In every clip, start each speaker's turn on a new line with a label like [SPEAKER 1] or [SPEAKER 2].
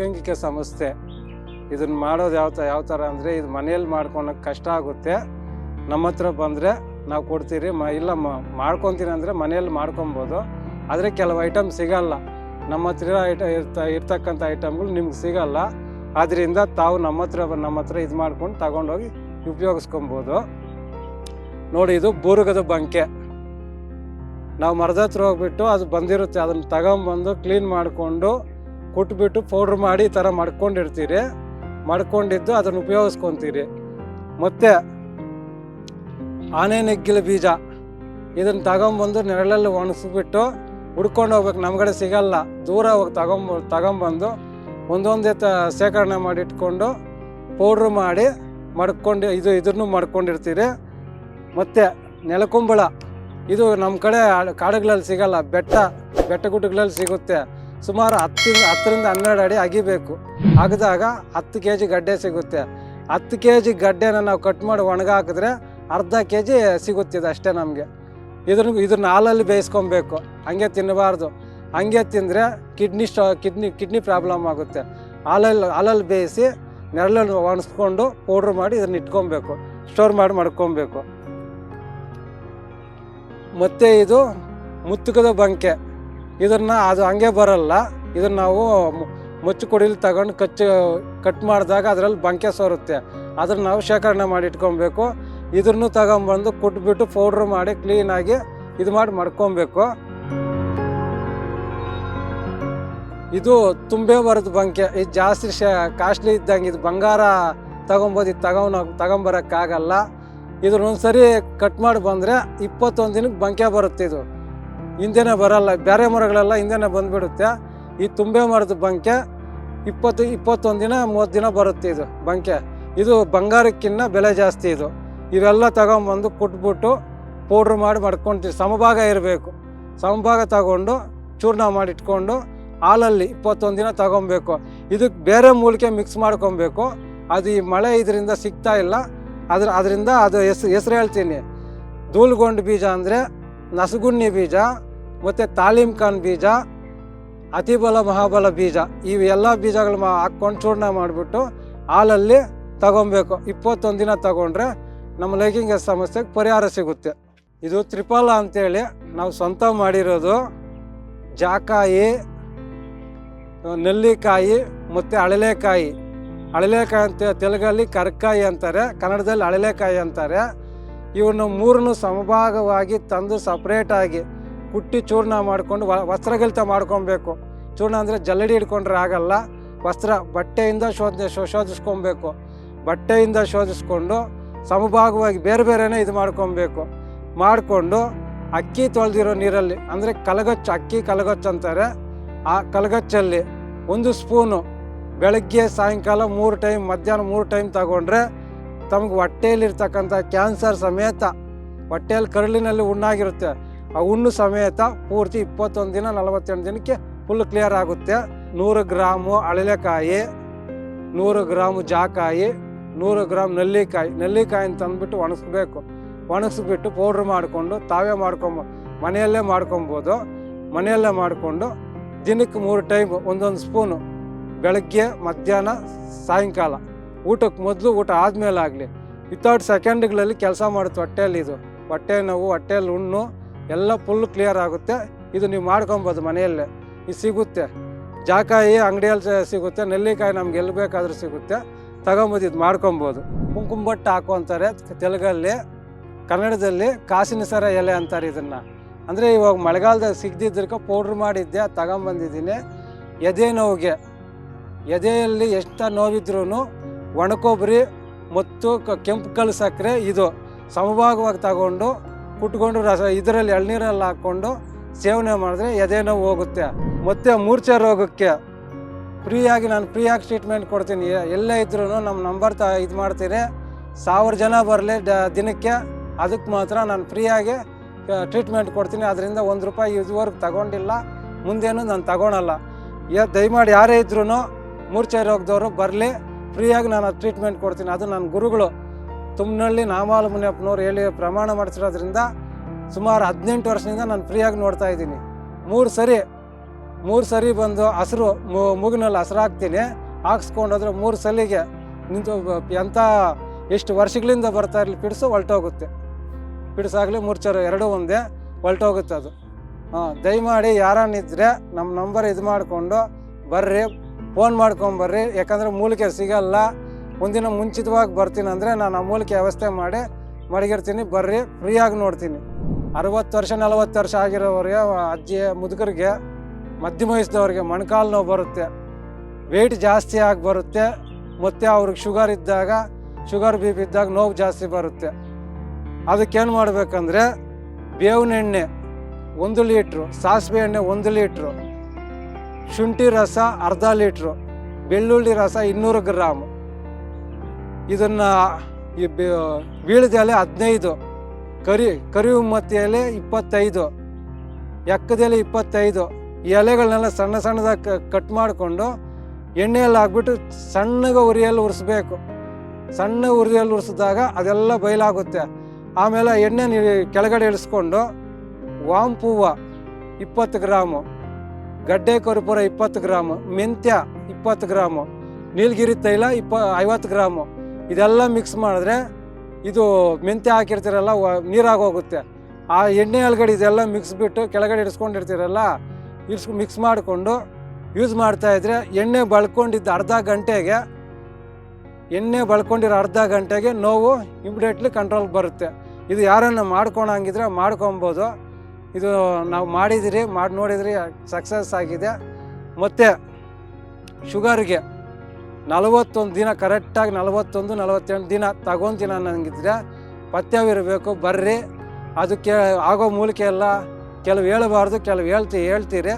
[SPEAKER 1] ಲೈಂಗಿಕ ಸಂಸ್ಥೆ ಇದನ್ನ ಮಾಡೋದು ಯಾವ ಯಾವ ಥರ ಅಂದರೆ ಇದು ಮನೆಯಲ್ಲಿ ಮಾಡ್ಕೊಳಕ್ಕೆ ಕಷ್ಟ ಆಗುತ್ತೆ. ನಮ್ಮ ಹತ್ರ ಬಂದರೆ ನಾವು ಕೊಡ್ತೀರಿ, ಮ, ಇಲ್ಲ ಮಾಡ್ಕೊತೀನಿ ಅಂದರೆ ಮನೆಯಲ್ಲಿ ಮಾಡ್ಕೊಬೋದು. ಆದರೆ ಕೆಲವು ಐಟಮ್ ಸಿಗಲ್ಲ. ನಮ್ಮ ಹತ್ರ ಐಟ, ಇರ್ತ, ಇರ್ತಕ್ಕಂಥ ಐಟಮ್ಗಳು ನಿಮ್ಗೆ ಸಿಗಲ್ಲ. ಆದ್ದರಿಂದ ತಾವು ನಮ್ಮ ಹತ್ರ ನಮ್ಮ ಹತ್ರ ಇದು ಮಾಡ್ಕೊಂಡು ತಗೊಂಡೋಗಿ ಉಪಯೋಗಿಸ್ಕೊಬೋದು. ನೋಡಿ, ಇದು ಬೂರುಗದ ಬಂಕೆ. ನಾವು ಮರದ ಹತ್ರ ಹೋಗ್ಬಿಟ್ಟು ಅದು ಬಂದಿರುತ್ತೆ. ಅದನ್ನು ತಗೊಂಬಂದು ಕ್ಲೀನ್ ಮಾಡಿಕೊಂಡು ಕುಟ್ಬಿಟ್ಟು ಪೌಡ್ರ್ ಮಾಡಿ ಈ ಥರ ಮಾಡ್ಕೊಂಡಿರ್ತೀರಿ. ಮಾಡ್ಕೊಂಡಿದ್ದು ಅದನ್ನು ಉಪಯೋಗಿಸ್ಕೊತೀರಿ. ಮತ್ತು ಆನೆ ನೆಗ್ಗಿಲ ಬೀಜ, ಇದನ್ನು ತಗೊಂಬಂದು ನೆರಳಲ್ಲಿ ಒಣಗಿಸ್ಬಿಟ್ಟು ಹುಡ್ಕೊಂಡು ಹೋಗ್ಬೇಕು. ನಮ್ಮ ಕಡೆ ಸಿಗಲ್ಲ. ದೂರ ಹೋಗಿ ತಗೊಂಬ, ತಗೊಂಬಂದು ಒಂದೊಂದೇ ತ, ಶೇಖರಣೆ ಮಾಡಿ ಇಟ್ಕೊಂಡು ಪೌಡ್ರ್ ಮಾಡಿ ಮಡ್ಕೊಂಡು ಇದು, ಇದನ್ನು ಮಾಡ್ಕೊಂಡಿರ್ತೀರಿ. ಮತ್ತು ನೆಲಕುಂಬಳ, ಇದು ನಮ್ಮ ಕಡೆ ಕಾಡುಗಳಲ್ಲಿ ಸಿಗಲ್ಲ. ಬೆಟ್ಟ ಬೆಟ್ಟ ಗುಡ್ಡಗಳಲ್ಲಿ ಸಿಗುತ್ತೆ. ಸುಮಾರು ಹತ್ತಿಂದ ಹತ್ತರಿಂದ ಹನ್ನೆರಡು ಅಡಿ ಅಗಿಬೇಕು. ಅಗದಾಗ ಹತ್ತು ಕೆ ಜಿ ಗಡ್ಡೆ ಸಿಗುತ್ತೆ. ಹತ್ತು ಕೆ ಜಿ ಗಡ್ಡೆನ ನಾವು ಕಟ್ ಮಾಡಿ ಒಣಗಾಕಿದ್ರೆ ಅರ್ಧ ಕೆ ಜಿ ಸಿಗುತ್ತೆ ಇದು ಅಷ್ಟೇ ನಮಗೆ. ಇದ್ರ ಇದನ್ನ ಹಾಲಲ್ಲಿ ಬೇಯಿಸ್ಕೊಬೇಕು. ಹಂಗೆ ತಿನ್ನಬಾರ್ದು. ಹಂಗೆ ತಿಂದರೆ ಕಿಡ್ನಿ ಸ್ಟೋ, ಕಿಡ್ನಿ ಕಿಡ್ನಿ ಪ್ರಾಬ್ಲಮ್ ಆಗುತ್ತೆ. ಹಾಲಲ್ಲಿ ಹಾಲಲ್ಲಿ ಬೇಯಿಸಿ ನೆರಳಲ್ಲಿ ಒಣಸ್ಕೊಂಡು ಪೌಡ್ರ್ ಮಾಡಿ ಇದನ್ನ ಇಟ್ಕೊಬೇಕು. ಸ್ಟೋರ್ ಮಾಡಿ ಮಾಡ್ಕೊಬೇಕು. ಮತ್ತು ಇದು ಮುತ್ತುಕದ ಬಂಕೆ. ಇದನ್ನು ಅದು ಹಂಗೆ ಬರಲ್ಲ. ಇದನ್ನು ನಾವು ಮುಚ್ಚು ಕುಡಿಲಿ ತಗೊಂಡು ಕಚ್ಚು ಕಟ್ ಮಾಡಿದಾಗ ಅದರಲ್ಲಿ ಬಂಕೆ ಸೋರುತ್ತೆ. ಅದನ್ನು ನಾವು ಶೇಖರಣೆ ಮಾಡಿ ಇಟ್ಕೊಬೇಕು. ಇದನ್ನು ತಗೊಂಬಂದು ಕುಟ್ಬಿಟ್ಟು ಪೌಡ್ರ್ ಮಾಡಿ ಕ್ಲೀನಾಗಿ ಇದು ಮಾಡಿ ಮಾಡ್ಕೊಬೇಕು. ಇದು ತುಂಬೆ ಬರೋದು ಬಂಕೆ. ಇದು ಜಾಸ್ತಿ ಶ, ಕಾಸ್ಟ್ಲಿ ಇದ್ದಂಗೆ ಇದು ಬಂಗಾರ ತಗೊಂಬೋದು, ಇದು ತಗೊಂಡು ತಗೊಂಬರೋಕ್ಕಾಗಲ್ಲ ಇದ್ರ ಒಂದ್ಸರಿ ಕಟ್ ಮಾಡಿ ಬಂದರೆ ಇಪ್ಪತ್ತೊಂದು ದಿನಕ್ಕೆ ಬಂಕೆ ಬರುತ್ತೆ ಇದು. ಹಿಂದೆನೇ ಬರಲ್ಲ ಬೇರೆ ಮರಗಳೆಲ್ಲ ಹಿಂದೆನೇ ಬಂದ್ಬಿಡುತ್ತೆ. ಈ ತುಂಬೆ ಮರದ ಬಂಕೆ ಇಪ್ಪತ್ತು, ಇಪ್ಪತ್ತೊಂದು ದಿನ, ಮೂವತ್ತು ದಿನ ಬರುತ್ತೆ ಇದು ಬಂಕೆ. ಇದು ಬಂಗಾರಕ್ಕಿನ್ನ ಬೆಲೆ ಜಾಸ್ತಿ ಇದು. ಇವೆಲ್ಲ ತಗೊಂಬಂದು ಕುಟ್ಬಿಟ್ಟು ಪೌಡ್ರ್ ಮಾಡಿ ಮಾಡ್ಕೊತೀವಿ. ಸಮಭಾಗ ಇರಬೇಕು. ಸಮಭಾಗ ತಗೊಂಡು ಚೂರ್ಣ ಮಾಡಿಟ್ಕೊಂಡು ಹಾಲಲ್ಲಿ ಇಪ್ಪತ್ತೊಂದು ದಿನ ತಗೊಬೇಕು. ಇದಕ್ಕೆ ಬೇರೆ ಮೂಲಿಕೆ ಮಿಕ್ಸ್ ಮಾಡ್ಕೊಬೇಕು. ಅದು ಈ ಮಳೆ ಇದರಿಂದ ಸಿಗ್ತಾ ಇಲ್ಲ. ಅದ್ರ, ಅದರಿಂದ ಅದು ಹೆಸ್ರು ಹೆಸ್ರು ಹೇಳ್ತೀನಿ. ಧೂಲ್ಗೊಂಡು ಬೀಜ ಅಂದರೆ ನಸಗುನ್ನಿ ಬೀಜ, ಮತ್ತು ತಾಲೀಮ್ ಖಾನ್ ಬೀಜ, ಅತಿಬಲ ಮಹಾಬಲ ಬೀಜ ಇವೆಲ್ಲ ಬೀಜಗಳು ಮಾ ಹಾಕ್ಕೊಂಡು ಚೂರ್ಣ ಮಾಡಿಬಿಟ್ಟು ಹಾಲಲ್ಲಿ ತಗೊಬೇಕು. ಇಪ್ಪತ್ತೊಂದು ದಿನ ತಗೊಂಡ್ರೆ ನಮ್ಮ ಲೈಂಗಿಕ ಸಮಸ್ಯೆಗೆ ಪರಿಹಾರ ಸಿಗುತ್ತೆ. ಇದು ತ್ರಿಪಾಲ ಅಂತೇಳಿ ನಾವು ಸ್ವಂತ ಮಾಡಿರೋದು. ಜಾಕಾಯಿ, ನೆಲ್ಲಿಕಾಯಿ ಮತ್ತು ಅಳಲೆಕಾಯಿ. ಅಳಲೆಕಾಯಿ ಅಂತ ತೆಲುಗಲ್ಲಿ ಕರ್ಕಾಯಿ ಅಂತಾರೆ, ಕನ್ನಡದಲ್ಲಿ ಅಳಲೆಕಾಯಿ ಅಂತಾರೆ. ಇವನ್ನು ಮೂರನ್ನು ಸಮಭಾಗವಾಗಿ ತಂದು ಸಪ್ರೇಟಾಗಿ ಕುಟ್ಟಿ ಚೂರ್ಣ ಮಾಡಿಕೊಂಡು ವಸ್ತ್ರಗಲಿತ ಮಾಡ್ಕೊಬೇಕು. ಚೂರ್ಣ ಅಂದರೆ ಜಲ್ಲಡಿ ಹಿಡ್ಕೊಂಡ್ರೆ ಆಗಲ್ಲ. ವಸ್ತ್ರ ಬಟ್ಟೆಯಿಂದ ಶೋಧನೆ ಶೋ ಶೋಧಿಸ್ಕೊಬೇಕು. ಬಟ್ಟೆಯಿಂದ ಶೋಧಿಸ್ಕೊಂಡು ಸಮಭಾಗವಾಗಿ ಬೇರೆ ಬೇರೆನೇ ಇದು ಮಾಡ್ಕೊಬೇಕು. ಮಾಡಿಕೊಂಡು ಅಕ್ಕಿ ತೊಳೆದಿರೋ ನೀರಲ್ಲಿ, ಅಂದರೆ ಕಲಗಚ್ಚು, ಅಕ್ಕಿ ಕಲಗಚ್ಚು ಅಂತಾರೆ. ಆ ಕಲಗಚ್ಚಲ್ಲಿ ಒಂದು ಸ್ಪೂನು ಬೆಳಗ್ಗೆ, ಸಾಯಂಕಾಲ ಮೂರು ಟೈಮ್ ಮಧ್ಯಾಹ್ನ ಮೂರು ಟೈಮ್ ತಗೊಂಡ್ರೆ ತಮಗೆ ಹೊಟ್ಟೆಯಲ್ಲಿರ್ತಕ್ಕಂಥ ಕ್ಯಾನ್ಸರ್ ಸಮೇತ ಹೊಟ್ಟೆಯಲ್ಲಿ ಕರುಳಿನಲ್ಲಿ ಹುಣ್ಣಾಗಿರುತ್ತೆ ಆ ಹುಣ್ಣು ಸಮೇತ ಪೂರ್ತಿ ಇಪ್ಪತ್ತೊಂದು ದಿನ, ನಲವತ್ತೆಂಟು ದಿನಕ್ಕೆ ಫುಲ್ ಕ್ಲಿಯರ್ ಆಗುತ್ತೆ. ನೂರು ಗ್ರಾಮು ಅಳಲೆಕಾಯಿ, ನೂರು ಗ್ರಾಮು ಜಾಕಾಯಿ, ನೂರು ಗ್ರಾಮ್ ನೆಲ್ಲಿಕಾಯಿ. ನೆಲ್ಲಿಕಾಯಿ ತಂದುಬಿಟ್ಟು ಒಣಗಿಸ್ಬೇಕು. ಒಣಗಿಸ್ಬಿಟ್ಟು ಪೌಡ್ರ್ ಮಾಡಿಕೊಂಡು ತಾವೇ ಮಾಡ್ಕೊಂಬ, ಮನೆಯಲ್ಲೇ ಮಾಡ್ಕೊಬೋದು. ಮನೆಯಲ್ಲೇ ಮಾಡಿಕೊಂಡು ದಿನಕ್ಕೆ ಮೂರು ಟೈಮ್ ಒಂದೊಂದು ಸ್ಪೂನು ಬೆಳಗ್ಗೆ, ಮಧ್ಯಾಹ್ನ, ಸಾಯಂಕಾಲ. ಊಟಕ್ಕೆ ಮೊದಲು ಊಟ ಆದಮೇಲೆ ಆಗಲಿ ವಿತೌಟ್ ಸೆಕೆಂಡ್ಗಳಲ್ಲಿ ಕೆಲಸ ಮಾಡುತ್ತೆ ಹೊಟ್ಟೆಯಲ್ಲಿ ಇದು. ಹೊಟ್ಟೆ ನೋವು, ಹೊಟ್ಟೆಯಲ್ಲಿ ಹುಣ್ಣು ಎಲ್ಲ ಫುಲ್ ಕ್ಲಿಯರ್ ಆಗುತ್ತೆ. ಇದು ನೀವು ಮಾಡ್ಕೊಬೋದು ಮನೆಯಲ್ಲೇ. ಇದು ಸಿಗುತ್ತೆ. ಜಾಕಾಯಿ ಅಂಗಡಿಯಲ್ಲಿ ಸಿಗುತ್ತೆ. ನೆಲ್ಲಿಕಾಯಿ ನಮ್ಗೆ ಎಲ್ಲಿ ಬೇಕಾದರೂ ಸಿಗುತ್ತೆ. ತಗೊಂಬೋದು ಇದು ಮಾಡ್ಕೊಬೋದು. ಕುಂಕುಂಬಟ್ಟು ಹಾಕು ಅಂತಾರೆ ತೆಲುಗಲ್ಲಿ. ಕನ್ನಡದಲ್ಲಿ ಕಾಸಿನ ಸರ ಎಲೆ ಅಂತಾರೆ ಇದನ್ನು. ಅಂದರೆ ಇವಾಗ ಮಳೆಗಾಲದಾಗ ಸಿಗದಿದ್ದಕ್ಕೆ ಪೌಡ್ರ್ ಮಾಡಿದ್ದೆ, ತಗೊಂಬಂದಿದ್ದೀನಿ. ಎದೆ ನೋವಿಗೆ. ಎದೆಯಲ್ಲಿ ಎಷ್ಟು ನೋವಿದ್ರೂ ಒಣಕೊಬ್ಬರಿ ಮತ್ತು ಕೆಂಪು ಕಲ್ಲು ಸಕ್ಕರೆ ಇದು ಸಮಭಾಗವಾಗಿ ತಗೊಂಡು ಕುಟ್ಕೊಂಡು ರಸ, ಇದರಲ್ಲಿ ಎಳ್ನೀರಲ್ಲಿ ಹಾಕ್ಕೊಂಡು ಸೇವನೆ ಮಾಡಿದ್ರೆ ಎದೆ ಹೋಗುತ್ತೆ. ಮತ್ತು ಮೂರ್ಛೆ ರೋಗಕ್ಕೆ ಫ್ರೀಯಾಗಿ ನಾನು ಫ್ರೀಯಾಗಿ ಟ್ರೀಟ್ಮೆಂಟ್ ಕೊಡ್ತೀನಿ. ಎಲ್ಲೇ ಇದ್ರೂ ನಮ್ಮ ನಂಬರ್ ತ ಇದು ಮಾಡ್ತೀರಿ. ಸಾವಿರ ಜನ ಬರಲಿ ಡ ದಿನಕ್ಕೆ, ಅದಕ್ಕೆ ಮಾತ್ರ ನಾನು ಫ್ರೀಯಾಗಿ ಟ್ರೀಟ್ಮೆಂಟ್ ಕೊಡ್ತೀನಿ. ಅದರಿಂದ ಒಂದು ರೂಪಾಯಿ ಇದುವರೆಗೂ ತಗೊಂಡಿಲ್ಲ. ಮುಂದೇನು ನಾನು ತಗೊಳಲ್ಲ. ದಯಮಾಡಿ ಯಾರೇ ಇದ್ರೂ ಮೂರ್ಛೆ ರೋಗದವರು ಬರಲಿ. ಫ್ರೀಯಾಗಿ ನಾನು ಟ್ರೀಟ್ಮೆಂಟ್ ಕೊಡ್ತೀನಿ. ಅದು ನನ್ನ ಗುರುಗಳು ತುಮ್ನಳ್ಳಿ ನಾಮಾಲ ಮುನಿಯಪ್ಪನವ್ರು ಹೇಳಿ ಪ್ರಮಾಣ ಮಾಡಿಸಿರೋದ್ರಿಂದ ಸುಮಾರು ಹದಿನೆಂಟು ವರ್ಷದಿಂದ ನಾನು ಫ್ರೀಯಾಗಿ ನೋಡ್ತಾ ಇದ್ದೀನಿ. ಮೂರು ಸರಿ ಮೂರು ಸರಿ ಬಂದು ಹಸಿರು ಮೂಗಿನಲ್ಲಿ ಹಸಿರು ಹಾಕ್ತೀನಿ. ಹಾಕ್ಸ್ಕೊಂಡೋದ್ರೆ ಮೂರು ಸಲಿಗೆ ನಿಂತು ಎಂಥ ಎಷ್ಟು ವರ್ಷಗಳಿಂದ ಬರ್ತಾ ಇರಲಿ ಪಿಡ್ಸು ಹೊಲ್ಟೋಗುತ್ತೆ. ಪಿಡ್ಸಾಗಲಿ ಮೂರ್ಛರು ಎರಡೂ ಒಂದೇ ಹೊಲ್ಟೋಗುತ್ತೆ ಅದು. ಹಾಂ, ದಯಮಾಡಿ ಯಾರನ್ನಿದ್ರೆ ನಮ್ಮ ನಂಬರ್ ಇದು ಮಾಡಿಕೊಂಡು ಬರ್ರಿ. ಫೋನ್ ಮಾಡ್ಕೊಂಬರ್ರಿ. ಯಾಕಂದರೆ ಮೂಲಿಕೆ ಸಿಗಲ್ಲ. ಒಂದಿನ ಮುಂಚಿತವಾಗಿ ಬರ್ತೀನಿ ಅಂದರೆ ನಾನು ಆ ಮೂಲಿಕೆ ವ್ಯವಸ್ಥೆ ಮಾಡಿ ಮಡಗಿರ್ತೀನಿ. ಬರ್ರಿ, ಫ್ರೀಯಾಗಿ ನೋಡ್ತೀನಿ. ಅರವತ್ತು ವರ್ಷ, ನಲವತ್ತು ವರ್ಷ ಆಗಿರೋವ್ರಿಗೆ ಅಜ್ಜಿ ಮುದುಕರಿಗೆ, ಮಧ್ಯಮ ವಯಸ್ಸಿನವ್ರಿಗೆ ಮೊಣಕಾಲು ನೋವು ಬರುತ್ತೆ. ವೆಯ್ಟ್ ಜಾಸ್ತಿ ಆಗಿ ಬರುತ್ತೆ. ಮತ್ತು ಅವ್ರಿಗೆ ಶುಗರ್ ಇದ್ದಾಗ ಶುಗರ್ ಬಿ ಪಿ ಇದ್ದಾಗ ನೋವು ಜಾಸ್ತಿ ಬರುತ್ತೆ. ಅದಕ್ಕೇನು ಮಾಡಬೇಕಂದ್ರೆ, ಬೇವಿನ ಎಣ್ಣೆ ಒಂದು ಲೀಟ್ರು ಸಾಸಿವೆ ಎಣ್ಣೆ ಒಂದು ಲೀಟ್ರು ಶುಂಠಿ ರಸ ಅರ್ಧ ಲೀಟ್ರು, ಬೆಳ್ಳುಳ್ಳಿ ರಸ ಇನ್ನೂರು ಗ್ರಾಮ್. ಇದನ್ನು ಈ ಬೀಳದ ಎಲೆ ಹದಿನೈದು, ಕರಿ ಕರಿವು ಮತ್ತು ಎಲೆ ಇಪ್ಪತ್ತೈದು ಎಕ್ಕದ ಎಲೆ ಇಪ್ಪತ್ತೈದು. ಈ ಎಲೆಗಳನ್ನೆಲ್ಲ ಸಣ್ಣ ಸಣ್ಣದಾಗಿ ಕಟ್ ಮಾಡಿಕೊಂಡು ಎಣ್ಣೆಯಲ್ಲಿ ಹಾಕ್ಬಿಟ್ಟು ಸಣ್ಣಗೆ ಉರಿಯಲ್ಲಿ ಉರಿಸ್ಬೇಕು. ಸಣ್ಣ ಉರಿಯಲ್ಲಿ ಉರಿಸಿದಾಗ ಅದೆಲ್ಲ ಬಯಲಾಗುತ್ತೆ ಆಮೇಲೆ ಎಣ್ಣೆ ಕೆಳಗಡೆ ಇಳಿಸ್ಕೊಂಡು, ವಾಮ್ ಹೂವು ಇಪ್ಪತ್ತು ಗ್ರಾಮು ಗಡ್ಡೆ ಕರ್ಪೂರ ಇಪ್ಪತ್ತು ಗ್ರಾಮು, ಮೆಂತ್ಯ ಇಪ್ಪತ್ತು ಗ್ರಾಮು, ನೀಲಗಿರಿ ತೈಲ ಇಪ್ಪ, ಐವತ್ತು ಗ್ರಾಮು. ಇದೆಲ್ಲ ಮಿಕ್ಸ್ ಮಾಡಿದ್ರೆ ಇದು ಮೆಂತ್ಯ ಹಾಕಿರ್ತೀರಲ್ಲ, ವ- ನೀರಾಗಿ ಹೋಗುತ್ತೆ. ಆ ಎಣ್ಣೆ ಒಳಗಡೆ ಇದೆಲ್ಲ ಮಿಕ್ಸ್ ಬಿಟ್ಟು ಕೆಳಗಡೆ ಇಡಿಸ್ಕೊಂಡಿರ್ತೀರಲ್ಲ, ಇಡ್ಸ್ ಮಿಕ್ಸ್ ಮಾಡಿಕೊಂಡು ಯೂಸ್ ಮಾಡ್ತಾ ಇದ್ರೆ ಎಣ್ಣೆ ಬಳ್ಕೊಂಡಿದ್ದ ಅರ್ಧ ಗಂಟೆಗೆ, ಎಣ್ಣೆ ಬಳ್ಕೊಂಡಿರೋ ಅರ್ಧ ಗಂಟೆಗೆ ನೋವು ಇಮಿಡಿಯೇಟ್ಲಿ ಕಂಟ್ರೋಲ್ ಬರುತ್ತೆ. ಇದು ಯಾರನ್ನು ಮಾಡ್ಕೊಳಂಗಿದ್ರೆ ಮಾಡ್ಕೊಬೋದು. ಇದು ನಾವು ಮಾಡಿದಿರಿ, ಮಾಡಿ ನೋಡಿದ್ರಿ ಸಕ್ಸಸ್ ಆಗಿದೆ. ಮತ್ತು ಶುಗರ್ಗೆ ನಲವತ್ತೊಂದು ದಿನ ಕರೆಕ್ಟಾಗಿ ನಲವತ್ತೊಂದು, ನಲವತ್ತೆಂಟು ದಿನ ತಗೊಂತೀನಿ ನನಗಿದ್ರೆ ಪಥ್ಯವಿರಬೇಕು, ಬರ್ರಿ. ಅದಕ್ಕೆ ಆಗೋ ಮೂಲಿಕೆ ಎಲ್ಲ ಕೆಲವು ಹೇಳಬಾರ್ದು, ಕೆಲವು ಹೇಳ್ತಿ, ಹೇಳ್ತೀರಿ.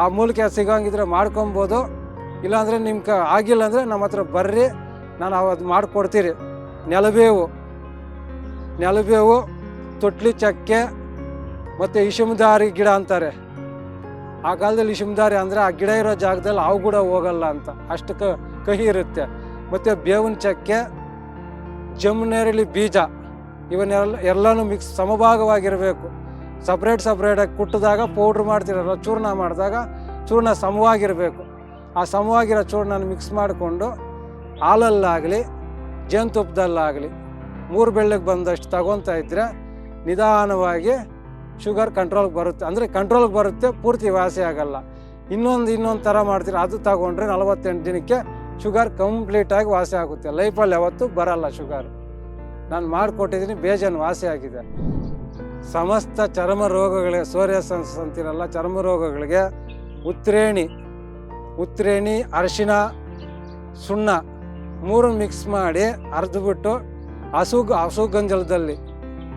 [SPEAKER 1] ಆ ಮೂಲಿಕೆ ಸಿಗೋಂಗಿದ್ರೆ ಮಾಡ್ಕೊಬೋದು. ಇಲ್ಲಾಂದರೆ ನಿಮ್ಮ ಕ, ಆಗಿಲ್ಲ ಅಂದರೆ ನಮ್ಮ ಹತ್ರ ಬರ್ರಿ. ನಾನು ಅದು ಮಾಡಿಕೊಡ್ತೀರಿ. ನೆಲಬೇವು ನೆಲಬೇವು, ತೊಟ್ಲಿ ಚಕ್ಕೆ ಮತ್ತು ಇಶುಮದಾರಿ ಗಿಡ ಅಂತಾರೆ. ಆ ಕಾಲದಲ್ಲಿ ಇಶುಮದಾರಿ ಅಂದರೆ ಆ ಗಿಡ ಇರೋ ಜಾಗದಲ್ಲಿ ಅವು ಕೂಡ ಹೋಗಲ್ಲ ಅಂತ. ಅಷ್ಟು ಕಹಿ ಇರುತ್ತೆ. ಮತ್ತು ಬೇವಿನ ಚಕ್ಕೆ ಜಮುನೇರಳಿ ಬೀಜ. ಇವನ್ನೆಲ್ಲ ಎಲ್ಲನೂ ಮಿಕ್ಸ್ ಸಮಭಾಗವಾಗಿರಬೇಕು. ಸಪ್ರೇಟ್ ಸಪ್ರೇಟಾಗಿ ಕುಟ್ಟಿದಾಗ ಪೌಡ್ರ್ ಮಾಡ್ತಿರಲ್ಲ, ಚೂರ್ಣ ಮಾಡಿದಾಗ ಚೂರ್ಣ ಸಮವಾಗಿರಬೇಕು. ಆ ಸಮವಾಗಿರೋ ಚೂರ್ಣನ ಮಿಕ್ಸ್ ಮಾಡಿಕೊಂಡು ಹಾಲಲ್ಲಾಗಲಿ, ಜೇನುತುಪ್ಪದಲ್ಲಾಗಲಿ, ಮೂರು ಬೆಳ್ಳಗೆ ಬಂದಷ್ಟು ತಗೊತಾ ಇದ್ದರೆ ನಿಧಾನವಾಗಿ ಶುಗರ್ ಕಂಟ್ರೋಲ್ಗೆ ಬರುತ್ತೆ. ಅಂದರೆ ಕಂಟ್ರೋಲ್ಗೆ ಬರುತ್ತೆ, ಪೂರ್ತಿ ವಾಸಿ ಆಗಲ್ಲ. ಇನ್ನೊಂದು ಇನ್ನೊಂದು ಥರ ಮಾಡ್ತೀರಿ, ಅದು ತಗೊಂಡ್ರೆ ನಲವತ್ತೆಂಟು ದಿನಕ್ಕೆ ಶುಗರ್ ಕಂಪ್ಲೀಟಾಗಿ ವಾಸಿ ಆಗುತ್ತೆ. ಲೈಫಲ್ಲಿ ಯಾವತ್ತೂ ಬರಲ್ಲ ಶುಗರ್. ನಾನು ಮಾಡಿಕೊಟ್ಟಿದ್ದೀನಿ ಬೇಜನ್ ವಾಸಿ ಆಗಿದೆ. ಸಮಸ್ತ ಚರ್ಮ ರೋಗಗಳಿಗೆ ಸೋರಿಯಸನ್ಸ್ ಅಂತಿರಲ್ಲ, ಚರ್ಮ ರೋಗಗಳಿಗೆ ಉತ್ರೇಣಿ ಉತ್ರೇಣಿ ಅರಿಶಿನ ಸುಣ್ಣ ಮೂರು ಮಿಕ್ಸ್ ಮಾಡಿ ಅರ್ದ್ಬಿಟ್ಟು ಹಸುಗ್ ಹಸು ಗಂಜಲದಲ್ಲಿ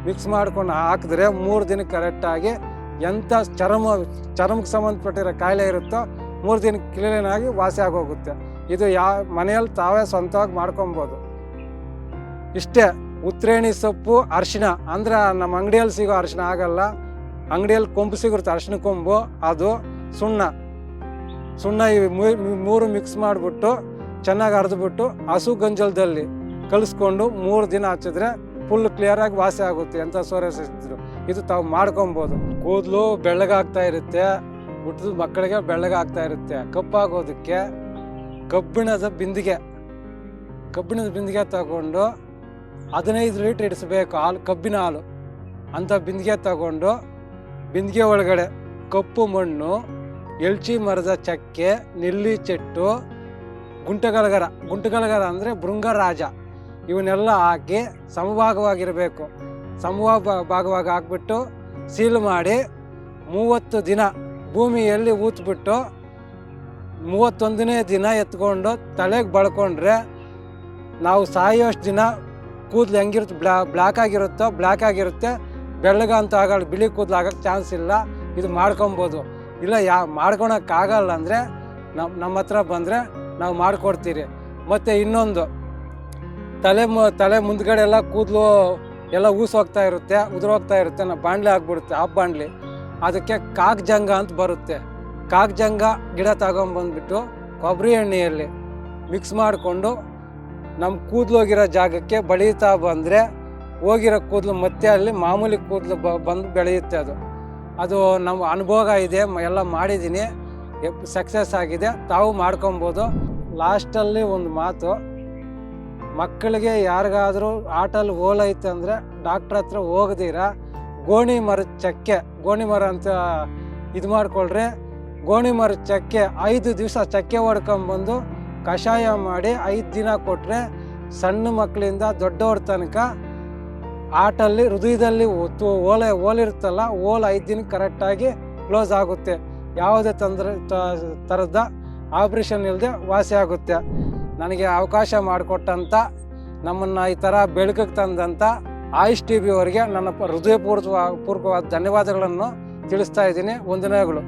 [SPEAKER 1] ಮಿಕ್ಸ್ ಮಾಡ್ಕೊಂಡು ಹಾಕಿದ್ರೆ ಮೂರು ದಿನಕ್ಕೆ ಕರೆಕ್ಟಾಗಿ ಎಂಥ ಚರ್ಮ, ಚರ್ಮಕ್ಕೆ ಸಂಬಂಧಪಟ್ಟಿರೋ ಕಾಯಿಲೆ ಇರುತ್ತೋ ಮೂರು ದಿನಕ್ಕೆ ಕ್ಲೀನಾಗಿ ವಾಸಿ ಆಗೋಗುತ್ತೆ. ಇದು ಯಾವ ಮನೆಯಲ್ಲಿ ತಾವೇ ಸ್ವಂತವಾಗಿ ಮಾಡ್ಕೊಬೋದು. ಇಷ್ಟೇ ಉತ್ರೇಣಿ ಸೊಪ್ಪು, ಅರಿಶಿಣ. ಅಂದರೆ ನಮ್ಮ ಅಂಗಡಿಯಲ್ಲಿ ಸಿಗೋ ಅರಿಶಿಣ ಆಗಲ್ಲ. ಅಂಗಡಿಯಲ್ಲಿ ಕೊಂಬು ಸಿಗುತ್ತೆ ಅರ್ಶಿನ ಕೊಂಬು, ಅದು ಸುಣ್ಣ. ಸುಣ್ಣ ಮೂ- ಮೂರು ಮಿಕ್ಸ್ ಮಾಡಿಬಿಟ್ಟು ಚೆನ್ನಾಗಿ ಅರ್ದ್ಬಿಟ್ಟು ಹಸು ಗಂಜಲದಲ್ಲಿ ಕಲಿಸ್ಕೊಂಡು ಮೂರು ದಿನ ಹಚ್ಚಿದ್ರೆ ಫುಲ್ ಕ್ಲಿಯರಾಗಿ ವಾಸಿ ಆಗುತ್ತೆ ಅಂತ ಸೋರಿಸಿದ್ರು ಇದು ತಾವು ಮಾಡ್ಕೊಬೋದು. ಕೂದಲು ಬೆಳ್ಳಗಾಗ್ತಾ ಇರುತ್ತೆ. ಹುಟ್ಟಿದ ಮಕ್ಕಳಿಗೆ ಬೆಳ್ಳಗಾಗ್ತಾ ಇರುತ್ತೆ. ಕಪ್ಪಾಗೋದಕ್ಕೆ ಕಬ್ಬಿಣದ ಬಿಂದಿಗೆ ಕಬ್ಬಿಣದ ಬಿಂದಿಗೆ ತಗೊಂಡು ಹದಿನೈದು ಲೀಟ್ರ್ ಇಡಿಸ್ಬೇಕು ಹಾಲು, ಕಬ್ಬಿನ ಹಾಲು. ಅಂಥ ಬಿಂದಿಗೆ ತಗೊಂಡು ಬಿಂದಿಗೆ ಒಳಗಡೆ ಕಪ್ಪು ಮಣ್ಣು ಎಲ್ಚಿ ಮರದ ಚಕ್ಕೆ, ನೆಲ್ಲಿ ಚೆಟ್ಟು, ಗುಂಟಗಲಗರ. ಗುಂಟಗಲಗರ ಅಂದರೆ ಭೃಂಗರಾಜ. ಇವನ್ನೆಲ್ಲ ಹಾಕಿ ಸಮಭಾಗವಾಗಿರಬೇಕು. ಸಮಭಾಗ ಭಾಗವಾಗಿ ಹಾಕ್ಬಿಟ್ಟು ಸೀಲ್ ಮಾಡಿ ಮೂವತ್ತು ದಿನ ಭೂಮಿಯಲ್ಲಿ ಊತ್ಬಿಟ್ಟು ಮೂವತ್ತೊಂದನೇ ದಿನ ಎತ್ಕೊಂಡು ತಲೆಗೆ ಬಳ್ಕೊಂಡ್ರೆ ನಾವು ಸಾಯೋಷ್ಟು ದಿನ ಕೂದಲು ಹೆಂಗಿರುತ್ತೆ ಬ್ಲಾ ಬ್ಲ್ಯಾಕ್ ಆಗಿರುತ್ತೋ ಬ್ಲ್ಯಾಕ್ ಆಗಿರುತ್ತೆ. ಬೆಳ್ಳಗ ಅಂತ ಆಗಲ್ಲ, ಬಿಳಿ ಕೂದಲು ಆಗೋಕ್ಕೆ ಚಾನ್ಸ್ ಇಲ್ಲ. ಇದು ಮಾಡ್ಕೊಬೋದು. ಇಲ್ಲ, ಯಾ ಮಾಡ್ಕೊಳಕ್ಕಾಗಲ್ಲ ಅಂದರೆ ನಮ್ಮ ನಮ್ಮ ಹತ್ರ ಬಂದರೆ ನಾವು ಮಾಡಿಕೊಡ್ತೀರಿ. ಮತ್ತು ಇನ್ನೊಂದು ತಲೆ ಮು, ತಲೆ ಮುಂದ್ಗಡೆ ಎಲ್ಲ ಕೂದಲು ಎಲ್ಲ ಹೋಗ್ತಾ ಇರುತ್ತೆ, ಉದುರೋಗ್ತಾ ಇರುತ್ತೆ ನಾವು ಬಾಣ್ಲೆ ಆಗ್ಬಿಡುತ್ತೆ ಆ ಬಾಂಡ್ಲಿ ಅದಕ್ಕೆ ಕಾಗ್ಜಂಗ ಅಂತ ಬರುತ್ತೆ. ಕಾಗ್ಜಂಗ ಗಿಡ ತಗೊಂಬಂದ್ಬಿಟ್ಟು ಕೊಬ್ಬರಿ ಎಣ್ಣೆಯಲ್ಲಿ ಮಿಕ್ಸ್ ಮಾಡಿಕೊಂಡು ನಮ್ಮ ಕೂದಲೋಗಿರೋ ಜಾಗಕ್ಕೆ ಬೆಳೀತಾ ಬಂದರೆ ಹೋಗಿರೋ ಕೂದಲು ಮತ್ತೆ ಅಲ್ಲಿ ಮಾಮೂಲಿ ಕೂದಲು ಬ, ಬಂದು ಬೆಳೆಯುತ್ತೆ ಅದು. ಅದು ನಮ್ಮ ಅನುಭೋಗ ಇದೆ ಎಲ್ಲ ಮಾಡಿದ್ದೀನಿ. ಸಕ್ಸಸ್ ಆಗಿದೆ, ತಾವು ಮಾಡ್ಕೊಬೋದು. ಲಾಸ್ಟಲ್ಲಿ ಒಂದು ಮಾತು. ಮಕ್ಕಳಿಗೆ ಯಾರಿಗಾದರೂ ಆಟಲ್ಲಿ ಓಲೈತೆ ಅಂದರೆ ಡಾಕ್ಟ್ರ್ ಹತ್ರ ಹೋಗದಿರ, ಗೋಣಿ ಮರದ ಚಕ್ಕೆ, ಗೋಣಿ ಮರ ಅಂತ ಇದು ಮಾಡ್ಕೊಳ್ರಿ. ಗೋಣಿ ಮರದ ಚಕ್ಕೆ, ಐದು ದಿವಸ ಚಕ್ಕೆ ಹೊಡ್ಕೊಂಬಂದು ಕಷಾಯ ಮಾಡಿ ಐದು ದಿನ ಕೊಟ್ಟರೆ ಸಣ್ಣ ಮಕ್ಕಳಿಂದ ದೊಡ್ಡವ್ರ ತನಕ ಆಟಲ್ಲಿ, ಹೃದಯದಲ್ಲಿ ಓಲೆ, ಓಲಿರುತ್ತಲ್ಲ, ಓಲ್ ಐದು ದಿನ ಕರೆಕ್ಟಾಗಿ ಕ್ಲೋಸ್ ಆಗುತ್ತೆ. ಯಾವುದೇ ತೊಂದರೆ ಥರದ ಆಪ್ರೇಷನ್ ಇಲ್ಲದೆ ವಾಸಿ ಆಗುತ್ತೆ. ನನಗೆ ಅವಕಾಶ ಮಾಡಿಕೊಟ್ಟಂಥ ನಮ್ಮನ್ನು ಈ ಥರ ಬೆಳಕಿಗೆ ತಂದಂಥ ಆಯುಷ್ ಟಿ ಅವರಿಗೆ ನನ್ನ ಹೃದಯಪೂರ್ವ ಪೂರ್ವಕವಾದ ಧನ್ಯವಾದಗಳನ್ನು ತಿಳಿಸ್ತಾ ಇದ್ದೀನಿ. ವಂದನೆಗಳು.